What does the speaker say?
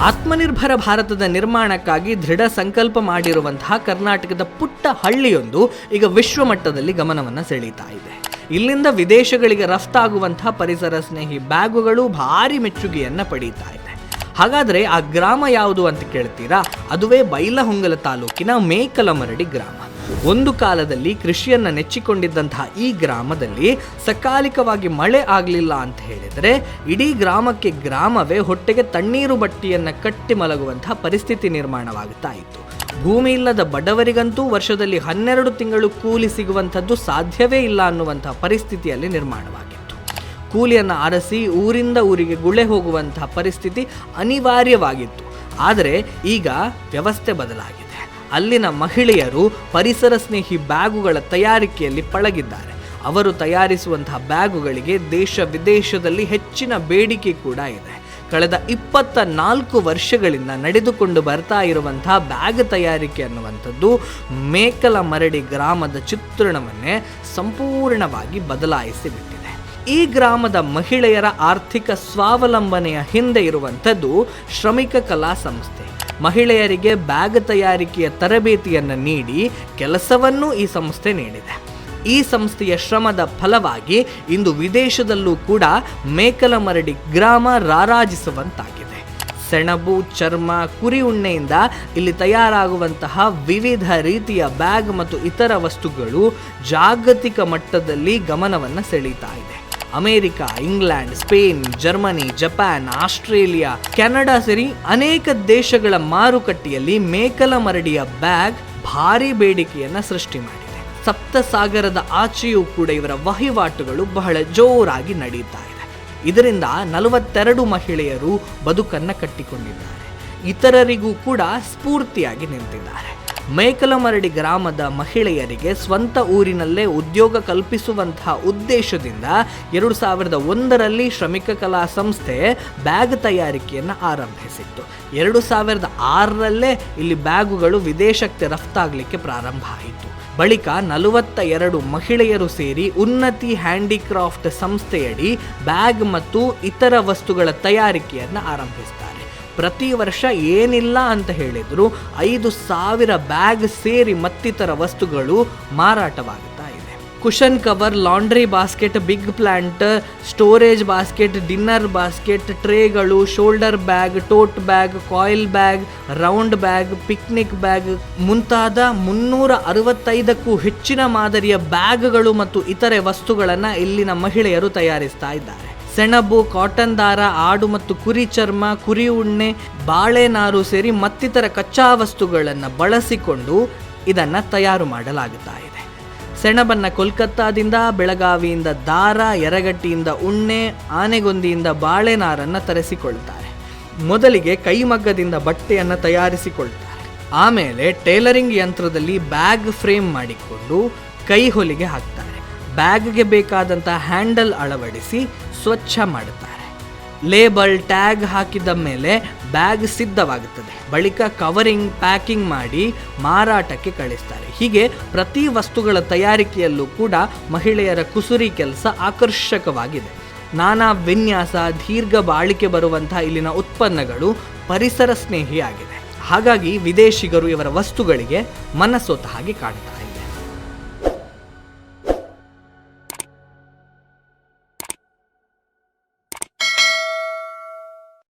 ಆತ್ಮನಿರ್ಭರ ಭಾರತದ ನಿರ್ಮಾಣಕ್ಕಾಗಿ ದೃಢ ಸಂಕಲ್ಪ ಮಾಡಿರುವಂತಹ ಕರ್ನಾಟಕದ ಪುಟ್ಟ ಹಳ್ಳಿಯೊಂದು ಈಗ ವಿಶ್ವಮಟ್ಟದಲ್ಲಿ ಗಮನವನ್ನು ಸೆಳೀತಾ ಇದೆ. ಇಲ್ಲಿಂದ ವಿದೇಶಗಳಿಗೆ ರಫ್ತಾಗುವಂತಹ ಪರಿಸರ ಸ್ನೇಹಿ ಬ್ಯಾಗುಗಳು ಭಾರಿ ಮೆಚ್ಚುಗೆಯನ್ನು ಪಡೀತಾ ಇದೆ. ಹಾಗಾದರೆ ಆ ಗ್ರಾಮ ಯಾವುದು ಅಂತ ಕೇಳ್ತೀರಾ? ಅದುವೇ ಬೈಲಹೊಂಗಲ ತಾಲೂಕಿನ ಮೇಕಲಮರಡಿ ಗ್ರಾಮ. ಒಂದು ಕಾಲದಲ್ಲಿ ಕೃಷಿಯನ್ನು ನೆಚ್ಚಿಕೊಂಡಿದ್ದಂತಹ ಈ ಗ್ರಾಮದಲ್ಲಿ ಸಕಾಲಿಕವಾಗಿ ಮಳೆ ಆಗಲಿಲ್ಲ ಅಂತ ಹೇಳಿದರೆ ಇಡೀ ಗ್ರಾಮಕ್ಕೆ ಗ್ರಾಮವೇ ಹೊಟ್ಟೆಗೆ ತಣ್ಣೀರು ಬಟ್ಟಿಯನ್ನು ಕಟ್ಟಿ ಮಲಗುವಂತಹ ಪರಿಸ್ಥಿತಿ ನಿರ್ಮಾಣವಾಗುತ್ತಾ ಇತ್ತು. ಭೂಮಿ ಇಲ್ಲದ ಬಡವರಿಗಂತೂ ವರ್ಷದಲ್ಲಿ ಹನ್ನೆರಡು ತಿಂಗಳು ಕೂಲಿ ಸಿಗುವಂಥದ್ದು ಸಾಧ್ಯವೇ ಇಲ್ಲ ಅನ್ನುವಂತಹ ಪರಿಸ್ಥಿತಿಯಲ್ಲಿ ನಿರ್ಮಾಣವಾಗಿತ್ತು. ಕೂಲಿಯನ್ನು ಆರಿಸಿ ಊರಿಂದ ಊರಿಗೆ ಗುಳೆ ಹೋಗುವಂತಹ ಪರಿಸ್ಥಿತಿ ಅನಿವಾರ್ಯವಾಗಿತ್ತು. ಆದರೆ ಈಗ ವ್ಯವಸ್ಥೆ ಬದಲಾಗಿದೆ. ಅಲ್ಲಿನ ಮಹಿಳೆಯರು ಪರಿಸರ ಸ್ನೇಹಿ ಬ್ಯಾಗುಗಳ ತಯಾರಿಕೆಯಲ್ಲಿ ಪಳಗಿದ್ದಾರೆ. ಅವರು ತಯಾರಿಸುವಂತಹ ಬ್ಯಾಗುಗಳಿಗೆ ದೇಶ ವಿದೇಶದಲ್ಲಿ ಹೆಚ್ಚಿನ ಬೇಡಿಕೆ ಕೂಡ ಇದೆ. ಕಳೆದ ಇಪ್ಪತ್ತ ನಾಲ್ಕು ವರ್ಷಗಳಿಂದ ನಡೆದುಕೊಂಡು ಬರ್ತಾ ಇರುವಂತಹ ಬ್ಯಾಗ್ ತಯಾರಿಕೆ ಅನ್ನುವಂಥದ್ದು ಮೇಕಲ ಮರಡಿ ಗ್ರಾಮದ ಚಿತ್ರಣವನ್ನೇ ಸಂಪೂರ್ಣವಾಗಿ ಬದಲಾಯಿಸಿ ಬಿಟ್ಟಿದೆ. ಈ ಗ್ರಾಮದ ಮಹಿಳೆಯರ ಆರ್ಥಿಕ ಸ್ವಾವಲಂಬನೆಯ ಹಿಂದೆ ಇರುವಂಥದ್ದು ಶ್ರಮಿಕ ಕಲಾ ಸಂಸ್ಥೆ. ಮಹಿಳೆಯರಿಗೆ ಬ್ಯಾಗ್ ತಯಾರಿಕೆಯ ತರಬೇತಿಯನ್ನು ನೀಡಿ ಕೆಲಸವನ್ನು ಈ ಸಂಸ್ಥೆ ನೀಡಿದೆ. ಈ ಸಂಸ್ಥೆಯ ಶ್ರಮದ ಫಲವಾಗಿ ಇಂದು ವಿದೇಶದಲ್ಲೂ ಕೂಡ ಮೇಕಲಮರಡಿ ಗ್ರಾಮ ರಾರಾಜಿಸುವಂತಾಗಿದೆ. ಸೆಣಬು, ಚರ್ಮ, ಕುರಿ ಉಣ್ಣೆಯಿಂದ ಇಲ್ಲಿ ತಯಾರಾಗುವಂತಹ ವಿವಿಧ ರೀತಿಯ ಬ್ಯಾಗ್ ಮತ್ತು ಇತರ ವಸ್ತುಗಳು ಜಾಗತಿಕ ಮಟ್ಟದಲ್ಲಿ ಗಮನವನ್ನು ಸೆಳೀತಾ ಇದೆ. America, England, Spain, Germany, Japan, Australia, Canada ಸೇರಿ ಅನೇಕ ದೇಶಗಳ ಮಾರುಕಟ್ಟೆಯಲ್ಲಿ ಮೇಕಲ ಮರಡಿಯ ಬ್ಯಾಗ್ ಭಾರಿ ಬೇಡಿಕೆಯನ್ನ ಸೃಷ್ಟಿ ಮಾಡಿದೆ. ಸಪ್ತ ಸಾಗರದ ಆಚೆಯೂ ಕೂಡ ಇವರ ವಹಿವಾಟುಗಳು ಬಹಳ ಜೋರಾಗಿ ನಡೆಯುತ್ತಾ ಇದೆ. ಇದರಿಂದ ನಲವತ್ತೆರಡು ಮಹಿಳೆಯರು ಬದುಕನ್ನ ಕಟ್ಟಿಕೊಂಡಿದ್ದಾರೆ. ಇತರರಿಗೂ ಕೂಡ ಸ್ಫೂರ್ತಿಯಾಗಿ ನಿಂತಿದ್ದಾರೆ. ಮೇಕಲಮರಡಿ ಗ್ರಾಮದ ಮಹಿಳೆಯರಿಗೆ ಸ್ವಂತ ಊರಿನಲ್ಲೇ ಉದ್ಯೋಗ ಕಲ್ಪಿಸುವಂತಹ ಉದ್ದೇಶದಿಂದ ಎರಡು ಸಾವಿರದ ಒಂದರಲ್ಲಿ ಶ್ರಮಿಕ ಕಲಾ ಸಂಸ್ಥೆ ಬ್ಯಾಗ್ ತಯಾರಿಕೆಯನ್ನು ಆರಂಭಿಸಿತ್ತು. ಎರಡು ಸಾವಿರದ ಆರರಲ್ಲೇ ಇಲ್ಲಿ ಬ್ಯಾಗುಗಳು ವಿದೇಶಕ್ಕೆ ರಫ್ತಾಗಲಿಕ್ಕೆ ಪ್ರಾರಂಭ ಆಯಿತು. ಬಳಿಕ ನಲವತ್ತ ಎರಡು ಮಹಿಳೆಯರು ಸೇರಿ ಉನ್ನತಿ ಹ್ಯಾಂಡಿಕ್ರಾಫ್ಟ್ ಸಂಸ್ಥೆಯಡಿ ಬ್ಯಾಗ್ ಮತ್ತು ಇತರ ವಸ್ತುಗಳ ತಯಾರಿಕೆಯನ್ನು ಆರಂಭಿಸ್ತಾರೆ. ಪ್ರತಿ ವರ್ಷ ಏನಿಲ್ಲ ಅಂತ ಹೇಳಿದ್ರು ಐದು ಸಾವಿರ ಬ್ಯಾಗ್ ಸೇರಿ ಮತ್ತಿತರ ವಸ್ತುಗಳು ಮಾರಾಟವಾಗುತ್ತಾ. Cushion cover laundry basket big plant storage basket dinner basket ಟ್ರೇಗಳು shoulder bag tote bag coil bag round bag picnic bag ಮುಂತಾದ ಮುನ್ನೂರ ಅರವತ್ತೈದಕ್ಕೂ ಹೆಚ್ಚಿನ ಮಾದರಿಯ ಬ್ಯಾಗ್ಗಳು ಮತ್ತು ಇತರೆ ವಸ್ತುಗಳನ್ನು ಇಲ್ಲಿನ ಮಹಿಳೆಯರು ತಯಾರಿಸ್ತಾ ಇದ್ದಾರೆ. ಸೆಣಬು ಕಾಟನ್ ದಾರ, ಆಡು ಮತ್ತು ಕುರಿ ಚರ್ಮ, ಕುರಿ ಉಣ್ಣೆ ಬಾಳೆನಾರು ಸೇರಿ ಮತ್ತಿತರ ಕಚ್ಚಾ ವಸ್ತುಗಳನ್ನು ಬಳಸಿಕೊಂಡು ಇದನ್ನು ತಯಾರು ಮಾಡಲಾಗುತ್ತಾ ಸೆಣಬನ್ನ ಕೋಲ್ಕತ್ತಾದಿಂದ ಬೆಳಗಾವಿಯಿಂದ ದಾರ ಎರಗಟ್ಟಿಯಿಂದ ಉಣ್ಣೆ, ಆನೆಗೊಂದಿಯಿಂದ ಬಾಳೆನಾರನ್ನ ತರಿಸಿಕೊಳ್ತಾರೆ. ಮೊದಲಿಗೆ ಕೈಮಗ್ಗದಿಂದ ಬಟ್ಟೆಯನ್ನು ತಯಾರಿಸಿಕೊಳ್ತಾರೆ. ಆಮೇಲೆ ಟೇಲರಿಂಗ್ ಯಂತ್ರದಲ್ಲಿ ಬ್ಯಾಗ್ ಫ್ರೇಮ್ ಮಾಡಿಕೊಂಡು ಕೈ ಹೊಲಿಗೆ ಹಾಕ್ತಾರೆ. ಬ್ಯಾಗ್ಗೆ ಬೇಕಾದಂಥ ಹ್ಯಾಂಡಲ್ ಅಳವಡಿಸಿ ಸ್ವಚ್ಛ ಮಾಡುತ್ತಾರೆ ಲೇಬಲ್ ಟ್ಯಾಗ್ ಹಾಕಿದ ಮೇಲೆ ಬ್ಯಾಗ್ ಸಿದ್ಧವಾಗುತ್ತದೆ. ಬಳಿಕ ಕವರಿಂಗ್, ಪ್ಯಾಕಿಂಗ್ ಮಾಡಿ ಮಾರಾಟಕ್ಕೆ ಕಳಿಸ್ತಾರೆ. ಹೀಗೆ ಪ್ರತಿ ವಸ್ತುಗಳ ತಯಾರಿಕೆಯಲ್ಲೂ ಕೂಡ ಮಹಿಳೆಯರ ಕುಸುರಿ ಕೆಲಸ ಆಕರ್ಷಕವಾಗಿದೆ. ನಾನಾ ವಿನ್ಯಾಸ, ದೀರ್ಘ ಬಾಳಿಕೆ ಬರುವಂತಹ ಇಲ್ಲಿನ ಉತ್ಪನ್ನಗಳು ಪರಿಸರ ಸ್ನೇಹಿಯಾಗಿದೆ. ಹಾಗಾಗಿ ವಿದೇಶಿಗರು ಇವರ ವಸ್ತುಗಳಿಗೆ ಮನಸ್ಸೋತ ಹಾಗೆ ಕಾಣ್ತಾರೆ.